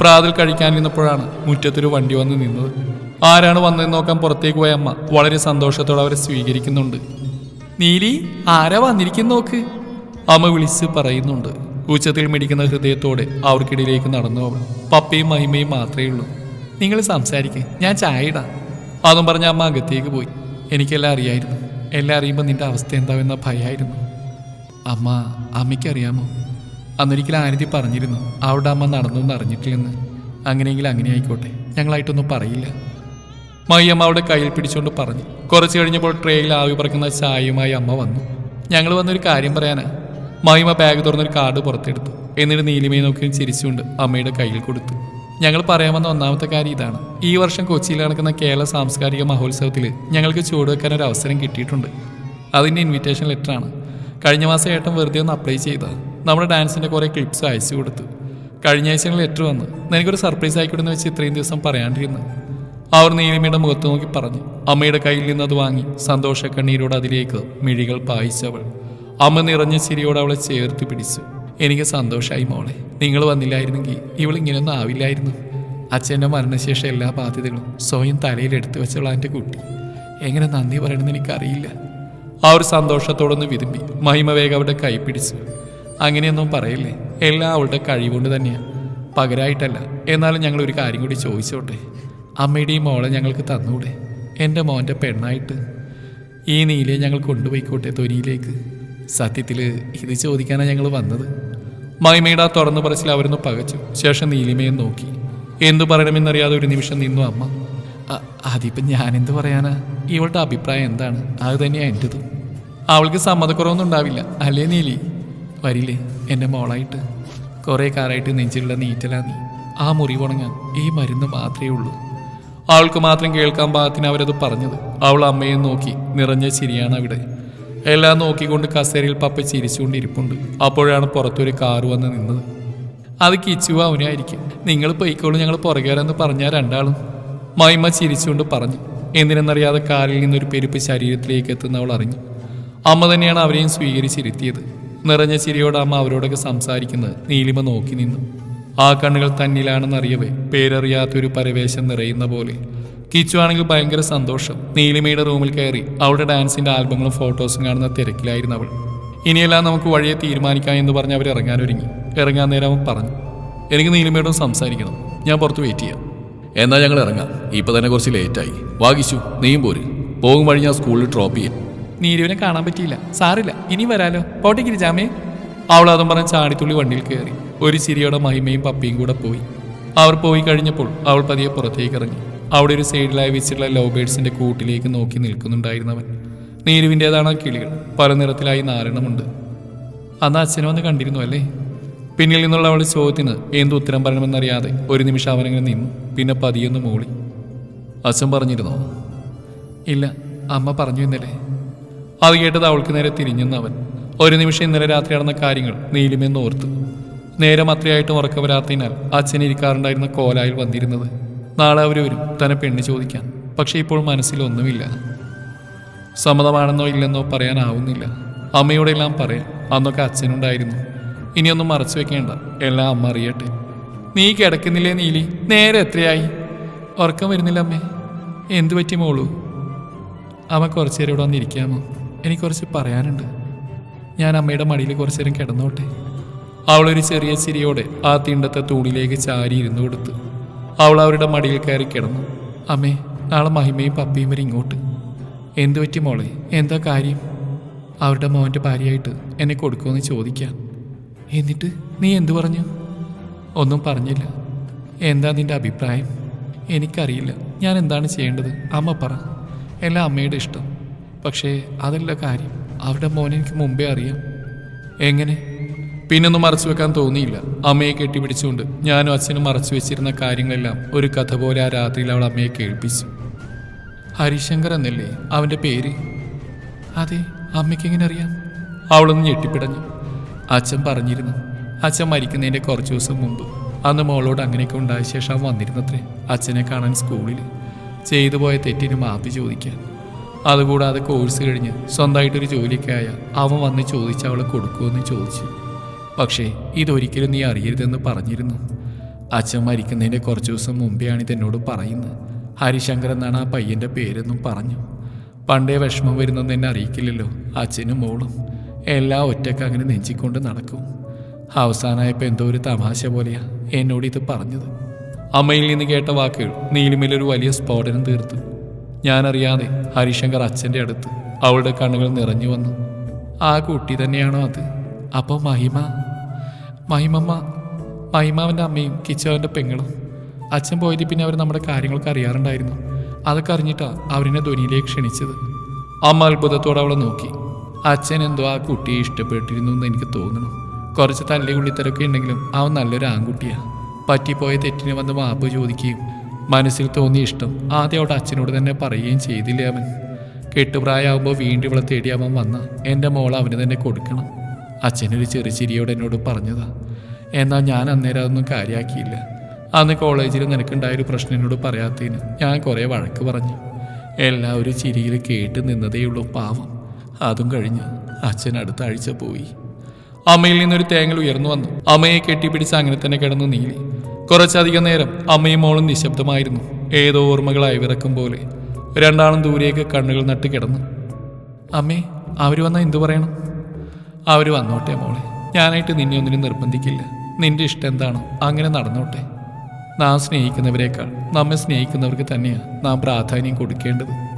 പ്രാതിൽ കഴിക്കാൻ നിന്നപ്പോഴാണ് മുറ്റത്തൊരു വണ്ടി വന്ന് നിന്നത്. ആരാണ് വന്നതെന്ന് നോക്കാൻ പുറത്തേക്ക് പോയ അമ്മ വളരെ സന്തോഷത്തോടെ അവരെ സ്വീകരിക്കുന്നുണ്ട്. നീലി ആരാ വന്നിരിക്കുന്ന നോക്ക്? അമ്മ വിളിച്ച് പറയുന്നുണ്ട്. ഉച്ചത്തിൽ മിടിക്കുന്ന ഹൃദയത്തോടെ അവർക്കിടയിലേക്ക് നടന്നു അവൾ. പപ്പയും മഹിമയും മാത്രമേ ഉള്ളൂ. നിങ്ങൾ സംസാരിക്കേ ഞാൻ ചായ അതും പറഞ്ഞ അമ്മ അകത്തേക്ക് പോയി. എനിക്കെല്ലാം അറിയായിരുന്നു. എല്ലാം അറിയുമ്പോൾ നിന്റെ അവസ്ഥ എന്താവെന്ന ഭയമായിരുന്നു അമ്മ അമ്മയ്ക്കറിയാമോ? അന്നൊരിക്കൽ ആരതി പറഞ്ഞിരുന്നു അവിടെ അമ്മ നടന്നൊന്നും അറിഞ്ഞിട്ടില്ലെന്ന്. അങ്ങനെയെങ്കിൽ അങ്ങനെ ആയിക്കോട്ടെ. ഞങ്ങളായിട്ടൊന്നും പറയില്ല. മയ്യമ്മ അവിടെ കയ്യിൽ പിടിച്ചുകൊണ്ട് പറഞ്ഞു. കുറച്ച് കഴിഞ്ഞപ്പോൾ ട്രേയിൽ ആവി പറക്കുന്ന ചായയുമായി അമ്മ വന്നു. ഞങ്ങൾ വന്നൊരു കാര്യം പറയാനാ. മഹിമ ബാഗ് തുറന്നൊരു കാർഡ് പുറത്തെടുത്തു. എന്നിട്ട് നീലിമയെ നോക്കിയും ചിരിച്ചുകൊണ്ട് അമ്മയുടെ കയ്യിൽ കൊടുത്തു. ഞങ്ങൾ പറയാമെന്ന ഒന്നാമത്തെ കാര്യം ഇതാണ്. ഈ വർഷം കൊച്ചിയിൽ നടക്കുന്ന കേരള സാംസ്കാരിക മഹോത്സവത്തിൽ ഞങ്ങൾക്ക് ചൂടുവെക്കാൻ ഒരു അവസരം കിട്ടിയിട്ടുണ്ട്. അതിന്റെ ഇൻവിറ്റേഷൻ ലെറ്ററാണ് കഴിഞ്ഞ മാസം ഏട്ടൻ വെറുതെ ഒന്ന് അപ്ലൈ ചെയ്താ. നമ്മുടെ ഡാൻസിന്റെ കുറേ ക്ലിപ്സ് അയച്ചു കൊടുത്തു. കഴിഞ്ഞ ആഴ്ച ഞങ്ങൾ ലെറ്റർ വന്നു. നിനക്കൊരു സർപ്രൈസ് ആയിക്കോട്ടെന്ന് വെച്ച് ഇത്രയും ദിവസം പറയാണ്ടിരുന്നു. അവർ നീലിമയുടെ മുഖത്ത് നോക്കി പറഞ്ഞു. അമ്മയുടെ കയ്യിൽ നിന്നത് വാങ്ങി. സന്തോഷ കണ്ണീരോട് അതിലേക്ക് മിഴികൾ പായിച്ചവൾ അമ്മ നിറഞ്ഞ ചിരിയോട് അവളെ ചേർത്ത് പിടിച്ചു. എനിക്ക് സന്തോഷമായി മോളെ. നിങ്ങൾ വന്നില്ലായിരുന്നെങ്കിൽ ഇവൾ ഇങ്ങനെയൊന്നും ആവില്ലായിരുന്നു. അച്ഛന്റെ മരണശേഷം എല്ലാ ബാധ്യതകളും സ്വയം വെച്ചവൾ എന്റെ കുട്ടി. എങ്ങനെ നന്ദി പറയണമെന്ന് എനിക്കറിയില്ല. ആ ഒരു സന്തോഷത്തോടൊന്ന് വിതുമ്പി മഹിമ വേഗം അവരുടെ കൈ പിടിച്ചു. അങ്ങനെയൊന്നും പറയില്ലേ? എല്ലാം അവളുടെ കഴിവുകൊണ്ട് തന്നെയാണ് പകരായിട്ടല്ല. എന്നാലും ഞങ്ങൾ ഒരു കാര്യം കൂടി ചോദിച്ചോട്ടെ? അമ്മയുടെയും മോളെ ഞങ്ങൾക്ക് തന്നൂടെ? എന്റെ മോന്റെ പെണ്ണായിട്ട്. ഈ നീലയെ ഞങ്ങൾ കൊണ്ടുപോയിക്കോട്ടെ തൊനിയിലേക്ക്. സത്യത്തിൽ ഇത് ചോദിക്കാനാണ് ഞങ്ങൾ വന്നത്. മഹിമയുടെ ആ തുറന്നു പറച്ചിൽ അവരൊന്ന് പകച്ചു. ശേഷം നീലിമയെ നോക്കി. എന്തു പറയണമെന്നറിയാതെ ഒരു നിമിഷം നിന്നു അമ്മ. അ- അതിപ്പം ഞാനെന്ത് പറയാനാ? ഇവളുടെ അഭിപ്രായം എന്താണ്? അത് തന്നെയാ എന്റെതും അവൾക്ക് സമ്മതക്കുറവൊന്നും ഉണ്ടാവില്ല. അല്ലേ നീലി? വരില്ലേ എന്റെ മോളായിട്ട്. കുറേ കാലമായിട്ട് നെഞ്ചിലുള്ള നീറ്റലാ നീ. ആ മുറിവുണങ്ങാൻ ഈ മരുന്ന് മാത്രമേ ഉള്ളൂ. അവൾക്ക് മാത്രം കേൾക്കാൻ പാകത്തിന് അവരത് പറഞ്ഞത്. അവൾ അമ്മയെ നോക്കി നിറഞ്ഞ ചിരിയാണ് അവിടെ. എല്ലാം നോക്കിക്കൊണ്ട് കസേരയിൽ പപ്പ ചിരിച്ചുകൊണ്ടിരിപ്പുണ്ട്. അപ്പോഴാണ് പുറത്തൊരു കാറ് വന്ന് നിന്നത്. അത് കിച്ചു അവനായിരിക്കും. നിങ്ങൾ പൊയ്ക്കോളൂ ഞങ്ങൾ പുറകെ പറഞ്ഞാൽ രണ്ടാളും. മൈമ ചിരിച്ചുകൊണ്ട് പറഞ്ഞു എന്തിനെന്നറിയാതെ കാലിൽ നിന്നൊരു പെരുപ്പ് ശരീരത്തിലേക്ക് എത്തുന്ന അവൾ അറിഞ്ഞു. അമ്മ തന്നെയാണ് അവരെയും സ്വീകരിച്ചിരുത്തിയത്. നിറഞ്ഞ ചിരിയോടെ അമ്മ അവരോടൊക്കെ സംസാരിക്കുന്നത് നീലിമ നോക്കി നിന്നു. ആ കണ്ണുകൾ തന്നിലാണെന്നറിയവേ പേരറിയാത്തൊരു പരവേശം നിറയുന്ന പോലെ. കിച്ചു ആണെങ്കിൽ ഭയങ്കര സന്തോഷം. നീലിമയുടെ റൂമിൽ കയറി അവളുടെ ഡാൻസിന്റെ ആൽബങ്ങളും ഫോട്ടോസും കാണുന്ന തിരക്കിലായിരുന്നു അവൾ. ഇനിയെല്ലാം നമുക്ക് വഴിയെ തീരുമാനിക്കാം എന്ന് പറഞ്ഞ് അവർ ഇറങ്ങാനൊരുങ്ങി ഇറങ്ങാൻ നേരം പറഞ്ഞു എനിക്ക് നീലിമയോടും സംസാരിക്കണം. ഞാൻ പുറത്ത് വെയിറ്റ് ചെയ്യാം. എന്നാ ഞങ്ങൾ ഇറങ്ങാം. ഇപ്പൊ തന്നെ കുറച്ച് ലേറ്റായി വാഗിച്ചു നീയും പോര്. പോകും വഴി ഞാൻ സ്കൂളിൽ ഡ്രോപ്പ് ചെയ്യാം. നീരുവിനെ കാണാൻ പറ്റിയില്ല. സാറില്ല ഇനി വരാലോ. പോട്ടെ ഗിരിജാമേ. അവൾ അതും പറഞ്ഞ് ചാടിത്തുള്ളി വണ്ടിയിൽ കയറി ഒരു ചിരിയോടെ മഹിമയും പപ്പിയും കൂടെ പോയി. അവർ പോയി കഴിഞ്ഞപ്പോൾ അവൾ പതിയെ പുറത്തേക്ക് ഇറങ്ങി. അവിടെ ഒരു സൈഡിലായി വെച്ചിട്ടുള്ള ലവ് ബേഡ്സിന്റെ കൂട്ടിലേക്ക് നോക്കി നിൽക്കുന്നുണ്ടായിരുന്നവൻ. നീരുവിന്റെതാണ് ആ കിളികൾ. പല നിറത്തിലായി നാരണമുണ്ട്. അന്ന് അച്ഛനും വന്ന് കണ്ടിരുന്നു അല്ലേ? പിന്നിൽ നിന്നുള്ള അവളുടെ ചോദ്യത്തിന് എന്ത് ഉത്തരം പറയണമെന്നറിയാതെ ഒരു നിമിഷം അവനങ്ങനെ നിന്നു. പിന്നെ പതിയൊന്ന് മൂളി. അച്ഛൻ പറഞ്ഞിരുന്നോ ഇല്ല അമ്മ പറഞ്ഞു ഇന്നലെ അത് കേട്ടത് അവൾക്ക് നേരെ തിരിഞ്ഞെന്ന് അവൻ. ഒരു നിമിഷം ഇന്നലെ രാത്രി നടന്ന കാര്യങ്ങൾ നീലിമെന്ന് ഓർത്തു. നേരം അത്രയായിട്ടും ഉറക്കം വരാത്തതിനാൽ അച്ഛൻ ഇരിക്കാറുണ്ടായിരുന്ന കോലായിൽ വന്നിരുന്നത്. നാളെ അവർ വരും തന്നെ പെണ്ണ് ചോദിക്കാൻ. പക്ഷേ ഇപ്പോൾ മനസ്സിലൊന്നുമില്ല സമ്മതമാണെന്നോ ഇല്ലെന്നോ പറയാനാവുന്നില്ല. അമ്മയോടെല്ലാം പറയാം. അന്നൊക്കെ അച്ഛനുണ്ടായിരുന്നു. ഇനിയൊന്നും മറച്ചു വെക്കേണ്ട. എല്ലാം അമ്മ അറിയട്ടെ. നീ കിടക്കുന്നില്ലേ നീലി? നേരെ എത്രയായി? ഉറക്കം വരുന്നില്ല അമ്മേ. എന്തു പറ്റി മോളൂ? അമ്മ കുറച്ചു നേരം ഇവിടെ വന്നിരിക്കാമോ? എനിക്ക് കുറച്ച് പറയാനുണ്ട്. ഞാൻ അമ്മയുടെ മടിയിൽ കുറച്ചു നേരം കിടന്നോട്ടെ. അവളൊരു ചെറിയ ചിരിയോടെ ആ തിണ്ടത്തെ തൂണിലേക്ക് ചാരി ഇരുന്നു കൊടുത്തു അവൾ അവരുടെ മടിയിൽ കയറി കിടന്നു. അമ്മേ നാളെ മഹിമയും പപ്പിയും വരെ ഇങ്ങോട്ട്. എന്തു പറ്റി മോളെ? എന്താ കാര്യം? അവരുടെ മോന്റെ ഭാര്യയായിട്ട് എന്നെ കൊടുക്കുമെന്ന് ചോദിക്കാൻ. എന്നിട്ട് നീ എന്തു പറഞ്ഞു? ഒന്നും പറഞ്ഞില്ല. എന്താ നിന്റെ അഭിപ്രായം? എനിക്കറിയില്ല. ഞാൻ എന്താണ് ചെയ്യേണ്ടത്? അമ്മ പറ. എല്ലാം അമ്മയുടെ ഇഷ്ടം. പക്ഷേ അതല്ല കാര്യം. അവരുടെ മോനെ എനിക്ക് മുമ്പേ അറിയാം. എങ്ങനെ? പിന്നൊന്നും മറച്ചു വെക്കാൻ തോന്നിയില്ല. അമ്മയെ കെട്ടിപ്പിടിച്ചുകൊണ്ട് ഞാനും അച്ഛനും മറച്ചു വെച്ചിരുന്ന കാര്യങ്ങളെല്ലാം ഒരു കഥ പോലെ ആ രാത്രിയിൽ അവൾ അമ്മയെ കേൾപ്പിച്ചു. ഹരിശങ്കർ എന്നല്ലേ അവന്റെ പേര്? അതെ അമ്മയ്ക്ക് എങ്ങനെ അറിയാം? അവളൊന്ന് ഞെട്ടിപ്പിടഞ്ഞു. അച്ഛൻ പറഞ്ഞിരുന്നു. അച്ഛൻ മരിക്കുന്നതിന്റെ കുറച്ച് ദിവസം മുമ്പ്. അന്ന് മോളോട് അങ്ങനെയൊക്കെ ഉണ്ടായ ശേഷം വന്നിരുന്നത്രേ. അച്ഛനെ കാണാൻ സ്കൂളിൽ ചെയ്തു പോയ തെറ്റിന് മാപ്പി ചോദിക്കാൻ. അതുകൂടാതെ കോഴ്സ് കഴിഞ്ഞ് സ്വന്തമായിട്ടൊരു ജോലിക്കായ അവൻ വന്ന് ചോദിച്ച് അവളെ കൊടുക്കുമെന്ന് ചോദിച്ചു. പക്ഷേ ഇതൊരിക്കലും നീ അറിയരുതെന്ന് പറഞ്ഞിരുന്നു. അച്ഛൻ മരിക്കുന്നതിന്റെ കുറച്ച് ദിവസം മുമ്പെയാണ് ഇതെന്നോട് പറയുന്നത്. ഹരിശങ്കർ എന്നാണ് ആ പയ്യന്റെ പേരെന്നും പറഞ്ഞു. പണ്ടേ വിഷമം വരുന്നെന്ന് എന്നെ അറിയിക്കില്ലല്ലോ. അച്ഛനും മോളും. എല്ലാം ഒറ്റയ്ക്ക് അങ്ങനെ നെഞ്ചിക്കൊണ്ട് നടക്കും. അവസാനമായപ്പോൾ എന്തോ ഒരു തമാശ പോലെയാ എന്നോട് ഇത് പറഞ്ഞത്. അമ്മയിൽ നിന്ന് കേട്ട വാക്കുകൾ നീലിമയിലൊരു വലിയ സ്ഫോടനം തീർത്തു. ഞാനറിയാതെ ഹരിശങ്കർ അച്ഛന്റെ അടുത്ത് അവളുടെ കണ്ണുകൾ നിറഞ്ഞു വന്നു. ആ കുട്ടി തന്നെയാണോ അത്? അപ്പോൾ മഹിമ? മഹിമമ്മ മഹിമാവന്റെ അമ്മയും കിച്ചവന്റെ പെങ്ങളും. അച്ഛൻ പോയത് പിന്നെ അവർ നമ്മുടെ കാര്യങ്ങളൊക്കെ അറിയാറുണ്ടായിരുന്നു. അതൊക്കെ അറിഞ്ഞിട്ടാണ് അവരെന്നെ ധ്വനിയിലേക്ക് ക്ഷണിച്ചത്. അമ്മ അത്ഭുതത്തോടെ അവളെ നോക്കി. അച്ഛൻ എന്തോ ആ കുട്ടിയെ ഇഷ്ടപ്പെട്ടിരുന്നു എന്ന് എനിക്ക് തോന്നുന്നു. കുറച്ച് തല്ലി കുള്ളിത്തരൊക്കെ ഉണ്ടെങ്കിലും അവൻ നല്ലൊരു ആൺകുട്ടിയാണ് പറ്റിപ്പോയ തെറ്റിന് വന്ന് മാപ്പ് ചോദിക്കുകയും മനസ്സിൽ തോന്നിയ ഇഷ്ടം ആദ്യം അവിടെ അച്ഛനോട് തന്നെ പറയുകയും ചെയ്തില്ലേ അവൻ. കെട്ടുപ്രായമാകുമ്പോൾ വീണ്ടും ഇവളെ തേടി അവൻ വന്ന. എന്റെ മോൾ അവന് തന്നെ കൊടുക്കണം. അച്ഛനൊരു ചെറു ചിരിയോട് എന്നോട് പറഞ്ഞതാ. എന്നാൽ ഞാൻ അന്നേരം അതൊന്നും കാര്യമാക്കിയില്ല അന്ന് കോളേജിൽ നിനക്കുണ്ടായൊരു പ്രശ്നം എന്നോട് പറയാത്തതിന് ഞാൻ കുറേ വഴക്ക് പറഞ്ഞു. എല്ലാവരും ചിരിയിൽ കേട്ട് നിന്നതേയുള്ളൂ പാവം. അതും കഴിഞ്ഞ് അച്ഛൻ അടുത്ത ആഴ്ച പോയി. അമ്മയിൽ നിന്നൊരു തേങ്ങൽ ഉയർന്നു വന്നു. അമ്മയെ കെട്ടിപ്പിടിച്ച് അങ്ങനെ തന്നെ കിടന്നു നീലി. കുറച്ചധികം നേരം അമ്മയും മോളും നിശബ്ദമായിരുന്നു. ഏതോ ഓർമ്മകളായി വിറക്കും പോലെ രണ്ടാളും ദൂരേക്ക് കണ്ണുകൾ നട്ട് കിടന്നു. അമ്മേ അവർ വന്നാൽ എന്തു പറയണം? അവർ വന്നോട്ടെ മോളെ. ഞാനായിട്ട് നിന്നെ ഒന്നിനും നിർബന്ധിക്കില്ല. നിന്റെ ഇഷ്ടം എന്താണോ അങ്ങനെ നടന്നോട്ടെ. നാം സ്നേഹിക്കുന്നവരെക്കാൾ നമ്മെ സ്നേഹിക്കുന്നവർക്ക് തന്നെയാണ് നാം പ്രാധാന്യം കൊടുക്കേണ്ടത്.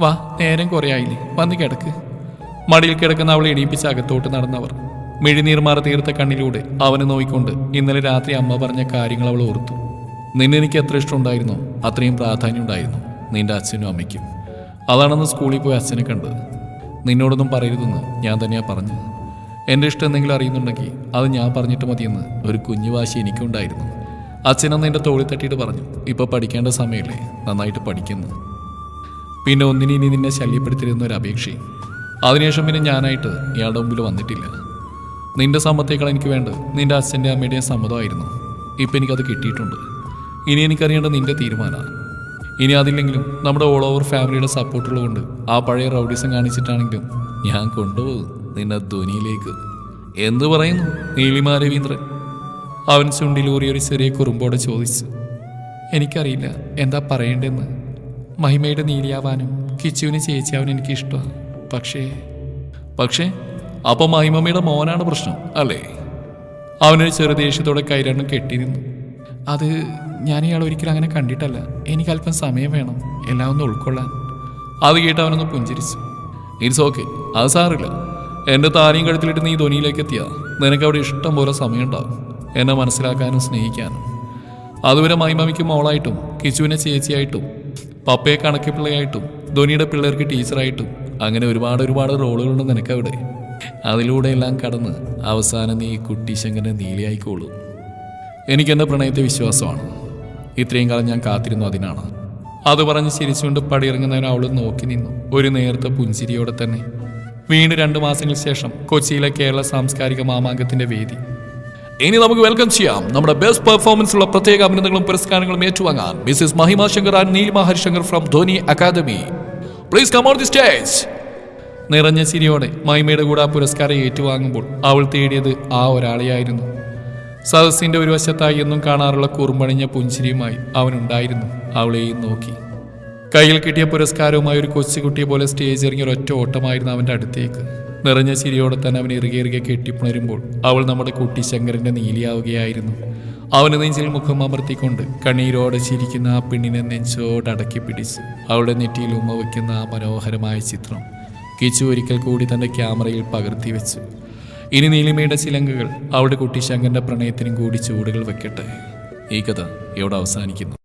വാ നേരം കുറേ ആയില്ലേ വന്ന് കിടക്ക്. മടിയിൽ കിടക്കുന്ന അവളെ എണീപ്പിച്ച് അകത്തോട്ട് നടന്നവർ. മിഴിനീർമാറ തീർത്ത കണ്ണിലൂടെ അവനെ നോയിക്കൊണ്ട് ഇന്നലെ രാത്രി അമ്മ പറഞ്ഞ കാര്യങ്ങൾ അവൾ ഓർത്തു. നിന്നെനിക്ക് എത്ര ഇഷ്ടമുണ്ടായിരുന്നോ? അത്രയും പ്രാധാന്യം ഉണ്ടായിരുന്നു നിന്റെ അച്ഛനും അമ്മയ്ക്കും. അതാണെന്ന് സ്കൂളിൽ പോയി അച്ഛനെ കണ്ടത്. നിന്നോടൊന്നും പറയരുതെന്ന് ഞാൻ തന്നെയാ പറഞ്ഞത്. എന്റെ ഇഷ്ടം എന്തെങ്കിലും അറിയുന്നുണ്ടെങ്കിൽ അത് ഞാൻ പറഞ്ഞിട്ട് മതിയെന്ന് ഒരു കുഞ്ഞു വാശി എനിക്കുണ്ടായിരുന്നു. അച്ഛനന്ന് എന്റെ തോളിൽ തട്ടിയിട്ട് പറഞ്ഞു ഇപ്പോൾ പഠിക്കേണ്ട സമയമല്ലേ നന്നായിട്ട് പഠിക്കുന്നു. പിന്നെ ഒന്നിനെ ഇനി നിന്നെ ശല്യപ്പെടുത്തിരുന്ന ഒരു അപേക്ഷയും. അതിനുശേഷം പിന്നെ ഞാനായിട്ട് ഇയാളുടെ മുമ്പിൽ വന്നിട്ടില്ല. നിന്റെ സമ്മത്തേക്കാൾ എനിക്ക് വേണ്ടത് നിന്റെ അച്ഛന്റെ അമ്മയുടെയും സമ്മതമായിരുന്നു. ഇപ്പം എനിക്കത് കിട്ടിയിട്ടുണ്ട്. ഇനി എനിക്കറിയേണ്ടത് നിന്റെ തീരുമാനമാണ്. ഇനി അതില്ലെങ്കിലും നമ്മുടെ ഓൾ ഓവർ ഫാമിലിയുടെ സപ്പോർട്ടുള്ളതുകൊണ്ട് ആ പഴയ റൗഡീസം കാണിച്ചിട്ടാണെങ്കിലും ഞാൻ കൊണ്ടുപോകും നിന്നെ ധ്വനിയിലേക്ക്. എന്ത് പറയുന്നു നീലിമ രവീന്ദ്രൻ അവൻ ചുണ്ടിലൂറി ഒരു ചെറിയ കുറുമ്പോടെ ചോദിച്ചു എനിക്കറിയില്ല എന്താ പറയേണ്ടതെന്ന്? മഹിമയുടെ നീലിയാവാനും കിച്ചുവിന് ചേച്ചിയാവാനും എനിക്ക് ഇഷ്ടമാണ് പക്ഷേ പക്ഷേ അപ്പൊ മഹിമമ്മയുടെ മോനാണ് പ്രശ്നം അല്ലേ? അവനൊരു ചെറു ദേഷ്യത്തോടെ കൈരണ്ടും കെട്ടി നിന്നു. അത് ഞാൻ ഇയാൾ ഒരിക്കലും അങ്ങനെ കണ്ടിട്ടല്ല. എനിക്ക് അല്പം സമയം വേണം എല്ലാം ഒന്ന് ഉൾക്കൊള്ളാൻ. അത് കേട്ട് അവനൊന്ന് പുഞ്ചിരിച്ചു. ഇറ്റ്സ് ഓക്കെ അത് സാറില്ല. എന്റെ താരിയും കഴുത്തിലിട്ട് നീ ധ്വനിയിലേക്ക് എത്തിയാ. നിനക്ക് അവിടെ ഇഷ്ടം പോലെ സമയം സമയമുണ്ടാവും എന്നെ മനസ്സിലാക്കാനും സ്നേഹിക്കാനും. അതുവരെ മൈമമിക്ക് മോളായിട്ടും കിച്ചുവിനെ ചേച്ചിയായിട്ടും പപ്പയെ കണക്കി പിള്ളയായിട്ടും ധോനിയുടെ പിള്ളേർക്ക് ടീച്ചറായിട്ടും അങ്ങനെ ഒരുപാട് ഒരുപാട് റോളുകളുണ്ട് നിനക്കവിടെ. അതിലൂടെ എല്ലാം കടന്ന് അവസാനം നീ കുട്ടിശങ്കരനെ നീലിയായിക്കോളൂ എനിക്ക് എന്റെ പ്രണയത്തെ വിശ്വാസമാണ്. ഇത്രയും കാലം ഞാൻ കാത്തിരുന്നു അതിനാണ്. അത് പറഞ്ഞ് ചിരിച്ചുകൊണ്ട് പടിയിറങ്ങുന്നവൻ അവൾ നോക്കി നിന്നു. ഒരു നേർത്ത പുഞ്ചിരിയോടെ തന്നെ. വീണ്ടും രണ്ടു മാസങ്ങൾക്ക് ശേഷം കൊച്ചിയിലെ കേരള സാംസ്കാരിക മാമാങ്കത്തിന്റെ വേദി. ഇനി നമുക്ക് വെൽക്കം ചെയ്യാം. നമ്മുടെ ബെസ്റ്റ് പെർഫോമൻസ് ഉള്ള പ്രത്യേക അഭിനന്ദനങ്ങളും പുരസ്കാരങ്ങളും ഏറ്റുവാങ്ങാൻ Mrs Mahima Shankar and Neelima Harishankar from Dhoni academy please come on the stage നിറഞ്ഞ ചിരിയോടെ മഹിമയുടെ കൂടെ ആ പുരസ്കാരം ഏറ്റുവാങ്ങുമ്പോൾ അവൾ തേടിയത് ആ ഒരാളെയായിരുന്നു. സദസ്സിന്റെ ഒരു വശത്തായി എന്നും കാണാറുള്ള കുറുമ്പണിഞ്ഞ പുഞ്ചിരിയുമായി അവനുണ്ടായിരുന്നു അവളെയും നോക്കി. കയ്യിൽ കിട്ടിയ പുരസ്കാരവുമായി ഒരു കൊച്ചുകുട്ടിയെ പോലെ സ്റ്റേജ് ഇറങ്ങിയ ഒരൊറ്റ ഓട്ടമായിരുന്നു അവന്റെ അടുത്തേക്ക്. നിറഞ്ഞ ചിരിയോടെ തന്നെ അവൻ ഇറുകെ ഇറുകെ കെട്ടിപ്പുണരുമ്പോൾ അവൾ നമ്മുടെ കുട്ടി ശങ്കരന്റെ നീലിയാവുകയായിരുന്നു. അവന് നെഞ്ചിൽ മുഖം അമർത്തിക്കൊണ്ട് കണ്ണീരോടെ ചിരിക്കുന്ന ആ പെണ്ണിനെ നെഞ്ചോട് അടക്കി പിടിച്ച് അവളുടെ നെറ്റിയിൽ ഉമ്മ വയ്ക്കുന്ന ആ മനോഹരമായ ചിത്രം കിച്ചു ഒരിക്കൽ കൂടി തന്റെ ക്യാമറയിൽ പകർത്തി വെച്ചു. ഇനി നീലിമയുടെ ചിലങ്കകൾ അവളുടെ കുട്ടി ശങ്കരന്റെ പ്രണയത്തിനും കൂടി ചൂടുകൾ വെക്കട്ടെ. ഈ കഥ ഇവിടെ അവസാനിക്കുന്നു.